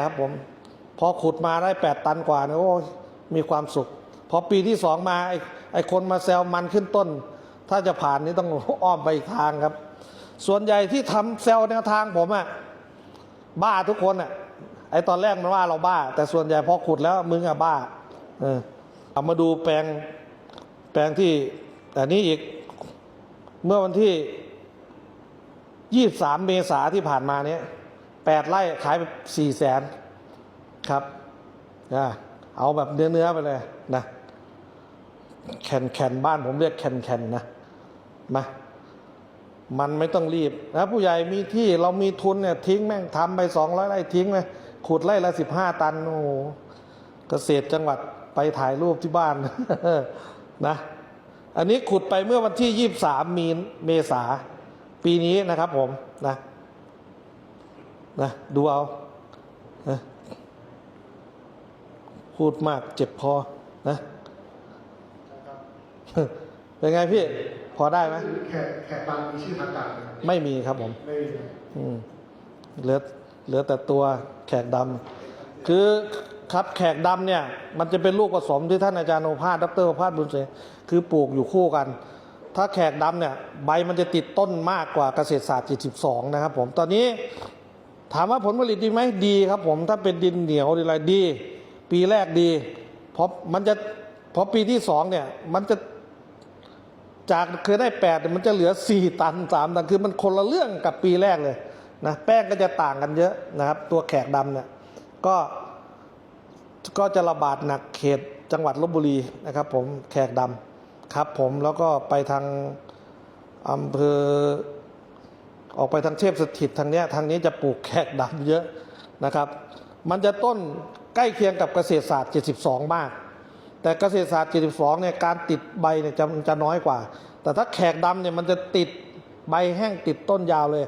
ครับผมพอขุดมาได้แปดตันกว่าเนี่ยโอ้มีความสุข พอปีที่สองมาไอ้ไอคนมาแซวมันขึ้นต้น ถ้าจะผ่านนี่ต้องอ้อมไปอีกทางครับ ส่วนใหญ่ที่ทำแซวแนวทางผมอะบ้าทุกคนอะไอ้ตอนแรกมันว่าเราบ้า แต่ส่วนใหญ่พอขุดแล้วมึงอะบ้าเออเอามาดูแปลงแปลงที่แต่นี้อีกเมื่อวันที่ 23 เมษาที่ผ่านมาเนี้ย แปดไร่ขายไปสี่แสนครับนะเอาแบบเนื้อเนื้อๆไปเลยนะแคนแคนบ้านผมเรียกแคนแคนนะมามันไม่ต้องรีบนะผู้ใหญ่มีที่เรามีทุนเนี่ยทิ้งแม่งทำไปสองร้อยไร่ทิ้งเลยขุดไร่ละสิบห้าตันโอ้เกษตรจังหวัดไปถ่ายรูปที่บ้านนะอันนี้ขุดไปเมื่อวันที่ 23 มีนเมษาปีนี้นะครับผมนะ นะดูเอานะพูดมากเจ็บคอนะเป็นไงพี่ พอได้ไหมแขกแขกบางมีชื่อทางการไหมครับไม่มีครับผมไม่มีนะอืมเหลือเหลือแต่ตัวแขกดำคือครับแขกดำเนี่ย มันจะเป็นลูกผสมที่ท่านอาจารย์โอภาสดรโอภาสบุญเสงคือปลูกอยู่คู่กัน ถ้าแขกดำเนี่ย ใบมันจะติดต้นมากกว่าเกษตรศาสตร์ 72 นะครับผมตอนนี้ ถามว่าผลผลิตดีไหมดีครับผมถ้าเป็นดินเหนียวอะไรดี ปีแรกดีเพราะมันจะพอปีที่สองเนี่ยมันจะจากเคยได้แปดมันจะเหลือสี่ตันสามตันคือมันคนละเรื่องกับปีแรกเลยนะแป้งก็จะต่างกันเยอะนะครับ ตัวแขกดำเนี่ยก็ก็จะระบาดหนักเขตจังหวัดลบบุรีนะครับ ผมแขกดำครับผมแล้วก็ไปทางอำเภอ ออกไปทางเทพสถิตทางเนี้ยทางนี้จะปลูกแขกดำเยอะนะครับ มันจะต้นใกล้เคียงกับเกษตรศาสตร์ 72 มาก แต่เกษตรศาสตร์ 72 เนี่ยการติดใบเนี่ยจะจะน้อยกว่า แต่ถ้าแขกดำเนี่ยมันจะติดใบแห้งติดต้นยาวเลย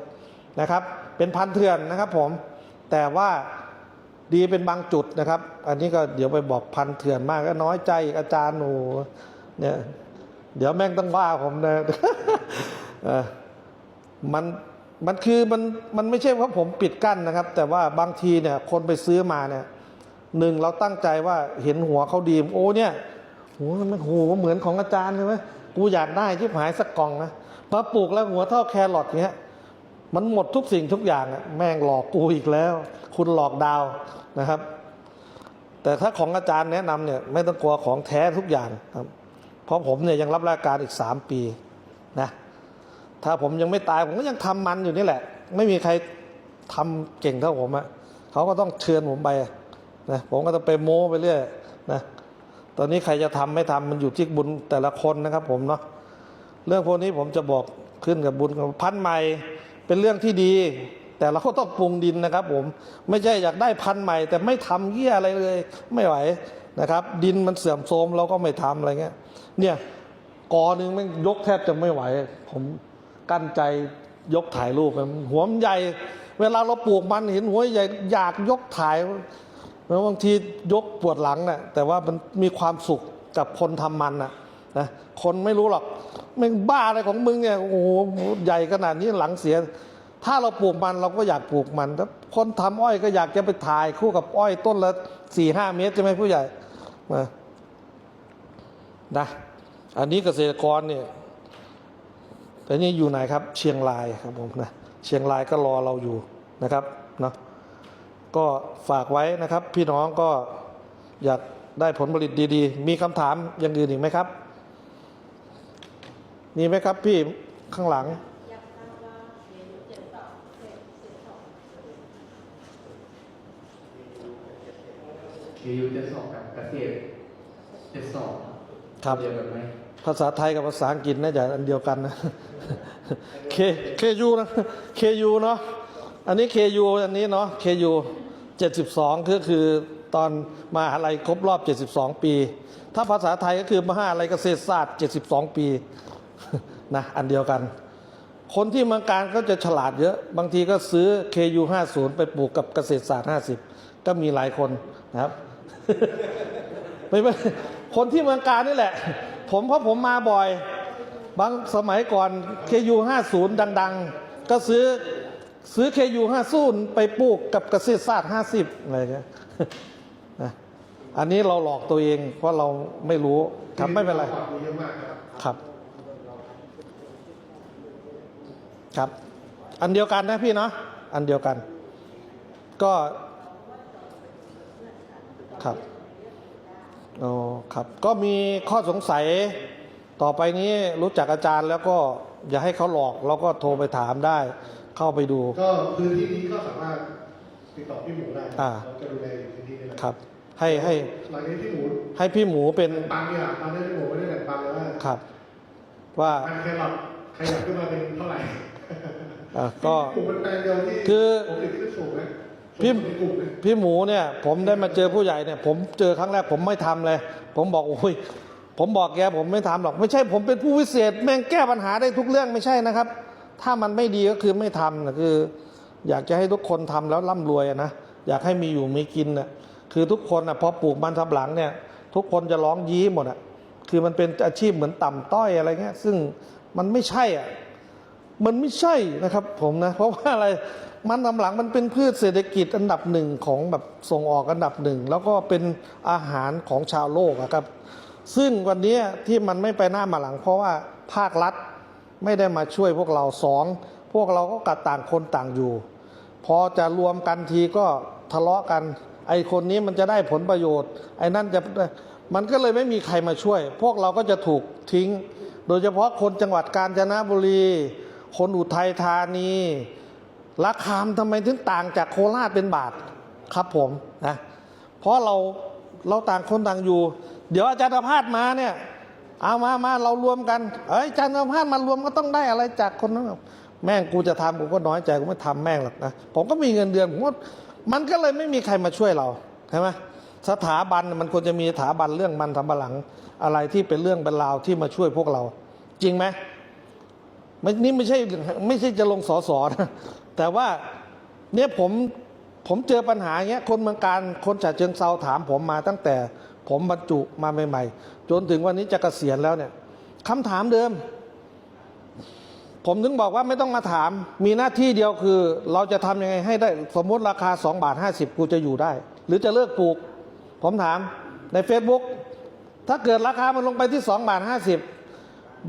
นะครับ เป็นพันเถื่อนนะครับผม แต่ว่าดีเป็นบางจุดนะครับ อันนี้ก็เดี๋ยวไปบอกพันเถื่อนมากก็น้อยใจอาจารย์หนูเนี่ยเดี๋ยวแม่งต้องว่าผมนะมัน มันคือมันมันไม่ใช่ว่าผมปิดกั้นนะครับ แต่ว่าบางทีเนี่ยคนไปซื้อมาเนี่ยหนึ่งเราตั้งใจว่าเห็นหัวเขาดีโอ้เนี่ยโหมันโหเหมือนของอาจารย์ใช่ไหมกูอยากได้ชิบหายสักกล่องนะพอปลูกแล้วหัวเท่าแครอทเนี้ยมันหมดทุกสิ่งทุกอย่างอะแม่งหลอกกูอีกแล้ว คุณหลอกดาวนะครับ แต่ถ้าของอาจารย์แนะนำเนี่ยไม่ต้องกลัวของแท้ทุกอย่างครับเพราะผมเนี่ยยังรับราชการอีกสามปีนะ ถ้าผมยังไม่ตายผมก็ยังทำมันอยู่นี่แหละ ไม่มีใครทำเก่งเท่าผมอะเขาก็ต้องเชิญผมไปนะผมก็ต้องไปโม้ไปเรื่อยนะตอนนี้ใครจะทำไม่ทำมันอยู่ที่บุญแต่ละคนนะครับ ผมเนาะเรื่องพวกนี้ผมจะบอกขึ้นกับบุญกับพันใหม่เป็นเรื่องที่ดี แต่เราก็ต้องปรุงดินนะครับ ผมไม่ใช่อยากได้พันใหม่ แต่ไม่ทำเหี้ยอะไรเลย ไม่ไหวนะครับ ดินมันเสื่อมโทรมเราก็ไม่ทำอะไรเงี้ยเนี่ยกอหนึ่งม่งยกแทบจะไม่ไหว ผม กั้นใจยกถ่ายรูปหัวมันใหญ่ เวลาเราปลูกมันเห็นหัวใหญ่อยากยกถ่ายแล้วบางทียกปวดหลังนะ่ะแต่ว่ามันมีความสุขกับคนทำมันนะนะคนไม่รู้หรอกมึงบ้าอะไรของมึงเนี่ยโอ้โหใหญ่ขนาดนี้หลังเสีย ถ้าเราปลูกมันเราก็อยากปลูกมันถ้าคนทำอ้อยก็อยากจะไปถ่ายคู่กับอ้อยต้นละสี่ห้าเมตรใช่ไหมผู้ใหญ่นะนะอันนี้เกษตรกรเนี่ย แต่นี่อยู่ไหนครับเชียงรายครับผมนะเชียงรายก็รอเราอยู่นะครับเนาะก็ฝากไว้นะครับ พี่น้องก็อยากได้ผลผลิตดีๆ มีคำถามอย่างอื่นอีกไหมครับ มีไหมครับพี่ข้างหลังเคยูเจ็ดสองกับเกษตรเจ็ดสองครับเดียวกันไหม ภาษาไทยกับภาษาอังกฤษน่าจะอันเดียวกันนะเคเคยูนะเคยูเนาะอันนี้เคยูอันนี้เนาะเคยูเจ็ดสิบสองก็คือตอนมหาลัยครบรอบเจ็ดสิบสองปี ถ้าภาษาไทยก็คือมหาลัยเกษตรศาสตร์เจ็ดสิบสองปีนะอันเดียวกัน คนที่เมืองการก็จะฉลาดเยอะ บางทีก็ซื้อ KU 50ไปปลูกกับเกษตรศาสตร์ 50 ก็มีหลายคนนะครับ ไม่ไม่คนที่เมืองการนี่แหละ ผมเพราะผมมาบ่อย บางสมัยก่อน KU 50ดัง ๆ ก็ซื้อซื้อเคยูห้าศูนไปปลูกกับกรศาสตร์ห้าสิบอะไรเงี้ยอันนี้เราหลอกตัวเองเพราะเราไม่รู้ครับไม่เป็นไร ครับ ครับ อันเดียวกันนะพี่เนาะอันเดียวกัน ก็ ครับ อ๋อครับก็มีข้อสงสัยต่อไปนี้รู้จักอาจารย์แล้วก็อย่าให้เขาหลอกเราก็โทรไปถามได้ เข้าไปดู ก็พื้นที่นี้ก็สามารถติดต่อพี่หมูได้อ่า เราจะดูแลอยู่พื้นที่นี้นะครับ ให้ให้หลังนี้พี่หมูให้พี่หมูเป็นแบ่งปันเนี่ยตอนนี้พี่หมูไม่ได้แบ่งปันเลยว่าครับ ว่าอันแครอทขยับขึ้นมาเป็นเท่าไหร่อะก็ พี่หมูเป็นแปลงเดียวที่คือ ผมติดขึ้นสูงนะ พี่พี่หมูเนี่ยผมได้มาเจอผู้ใหญ่เนี่ย ผมเจอครั้งแรกผมไม่ทำเลย ผมบอกโอ้ยผมบอกแกผมไม่ทำหรอกไม่ใช่ผมเป็นผู้วิเศษ แม่งแก้ปัญหาได้ทุกเรื่องไม่ใช่นะครับ ถ้ามันไม่ดีก็คือไม่ทำนะคือ อยากจะให้ทุกคนทำแล้วร่ำรวยนะอยากให้มีอยู่มีกินนะคือทุกคนนะพอปลูกมันสำปะหลังเนี่ย ทุกคนจะร้องยี้หมดอะคือมันเป็นอาชีพเหมือนต่ำต้อยอะไรเงี้ย ซึ่งมันไม่ใช่อะ มันไม่ใช่นะครับผมนะ เพราะว่าอะไรมันสำหลังมันเป็นพืชเศรษฐกิจอันดับหนึ่งของแบบส่งออกอันดับหนึ่ง แล้วก็เป็นอาหารของชาวโลกอะครับ ซึ่งวันนี้ที่มันไม่ไปหน้ามาหลัง เพราะว่าภาครัฐไม่ได้มาช่วยพวกเราสองพวกเราก็กัดต่างคนต่างอยู่ พอจะรวมกันทีก็ทะเลาะกัน ไอคนนี้มันจะได้ผลประโยชน์ ไอ้นั่นจะมันก็เลยไม่มีใครมาช่วย พวกเราก็จะถูกทิ้ง โดยเฉพาะคนจังหวัดกาญจนบุรี คนอุทัยธานีราคามทำไมถึงต่างจากโคราชเป็นบาทครับผมนะเพราะเราเราต่างคนต่างอยู่ เดี๋ยวอาจารย์ภาสมาเนี่ยเอามามาเรารวมกันเอ้ยอาจารย์ภาสมารวมก็ต้องได้อะไรจากคนนั้นแม่งกูจะทำกูก็น้อยใจกูไม่ทำแม่งหรอกนะผมก็มีเงินเดือนผมก็มันก็เลยไม่มีใครมาช่วยเราใช่ไหมสถาบันมันควรจะมีสถาบันเรื่องมันทำบลังอะไรที่เป็นเรื่องเป็นราวที่มาช่วยพวกเรา จริงไหม ม่นี่ไม่ใช่ไม่ใช่จะลงสอสอนะแต่ว่าเนี่ยผมผมเจอปัญหาเงี้ยคนเมืองการคนฉะเชิงเซาถามผมมาตั้งแต่ผมบรรจุมาใหม่ๆ จนถึงวันนี้จะเกษียณแล้วเนี่ยคำถามเดิม ผมถึงบอกว่าไม่ต้องมาถาม มีหน้าที่เดียวคือ เราจะทำยังไงให้ได้สมมติราคา 2 บาท 50 กูจะอยู่ได้ หรือจะเลิกปลูก ผมถามใน Facebook ถ้าเกิดราคามันลงไปที่ 2 บาท 50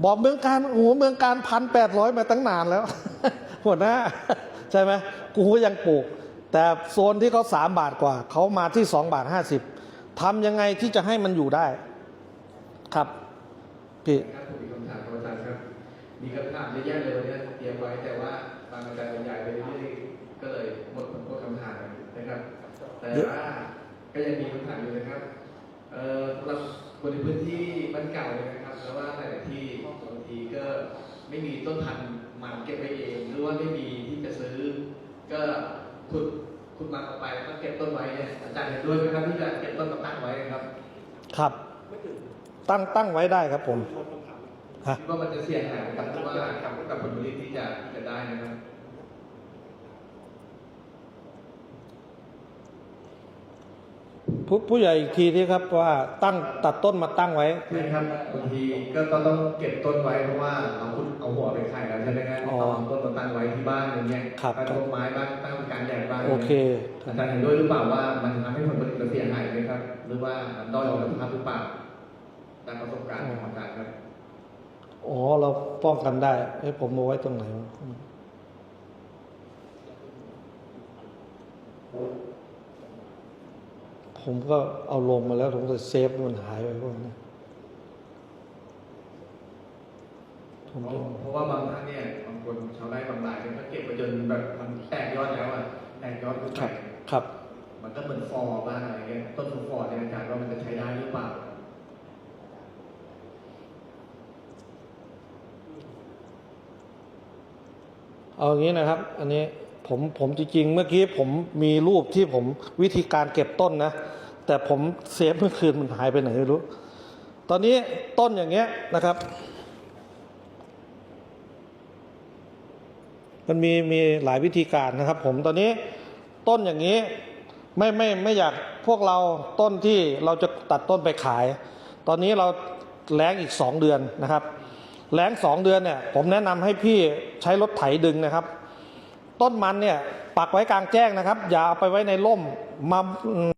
บอกเมืองการโอ้โหเมืองการพันแปดร้อยมาตั้งนานแล้ว หัวหน้า ใช่ไหมกูก็ยังปลูก แต่โซนที่เขาสามบาทกว่า เขามาที่สองบาทห้าสิบทำยังไงที่จะให้มันอยู่ได้ ครับพี่ครับผมมีคำถามครับอาจารย์ครับมีคำถามเยอะแยะเลยวันนี้เตรียมไว้แต่ว่าบางอาจารย์บรรยายไปเรื่อยๆก็เลยหมดหมดคำถามนะครับ แต่ว่าก็ยังมีคำถามอยู่นะครับเอ่อสำหรับคนในพื้นที่บ้านเก่าเนี่ยนะครับ แล้วว่าหลายๆที่บางทีก็ไม่มีต้นพันธุ์มันเก็บไว้เอง หรือว่าไม่มีที่จะซื้อ ก็ขุดขุดมันออกไปแล้วก็เก็บต้นไว้เนี่ยอาจารย์เห็นด้วยไหมครับที่จะเก็บต้นมาตั้งไว้ครับ ครับ ตั้งตั้งไว้ได้ครับผมฮะคิดว่ามันจะเสี่ยงหายกับที่ว่ากับผลผลิตที่จะที่จะได้นะครับ ผู้ผู้ใหญ่อีกทีที่ครับว่าตั้งตัดต้นมาตั้งไว้ ใช่ครับบางทีก็ต้องต้องเก็บต้นไว้เพราะว่าเอาคุณเอาหัวไปขายแล้วใช่ไหมครับอ๋อเอาต้นมาตั้งไว้ที่บ้านอย่างเงี้ยครับ ตั้งต้นไม้บ้างตั้งเป็นการใหญ่บ้างโอเค อาจารย์เห็นด้วยหรือเปล่าว่ามันทำให้ผลผลิตเราเสียหายไหมครับ หรือว่ามันด้อยคุณภาพหรือเปล่าตามประสบการณ์ของอาจารย์ครับอ๋อเราป้องกันได้เอ้ยผมเอาไว้ตรงไหนวะ ผมก็เอาลงมาแล้วผมจะเซฟมันหายไปพวกนี้ผมเพจะราะเพราะว่าบางท่านเนี่ยบางคนชาวไร่บางรายเนี่ยก็เก็บไปจนแบบมันแตกยอดแล้วอะแตกยอดขึ้นคไปรับ ครับ มันก็เหมือนฟอร์บ้างอะไรเงี้ยต้นทุนฟอร์เนี่ยอาจารย์ว่ามันจะใช้ได้หรือเปล่าเอาอย่างนี้นะครับ อันนี้ ผมผมจริงๆเมื่อกี้ผมมีรูปที่ผมวิธีการเก็บต้นนะ แต่ผมเซฟเมื่อคืนมันหายไปไหนไม่รู้ ตอนนี้ต้นอย่างเงี้ยนะครับ มันมีมีหลายวิธีการนะครับ ผมตอนนี้ต้นอย่างนี้ไม่ไม่ไม่อยากพวกเราต้นที่เราจะตัดต้นไปขาย ตอนนี้เราแล้งอีกสองเดือนนะครับแล้งสองเดือนเนี่ยผมแนะนำให้พี่ใช้รถไถดึงนะครับ ต้นมันเนี่ยปักไว้กลางแจ้งนะครับ อย่าเอาไปไว้ในร่มมา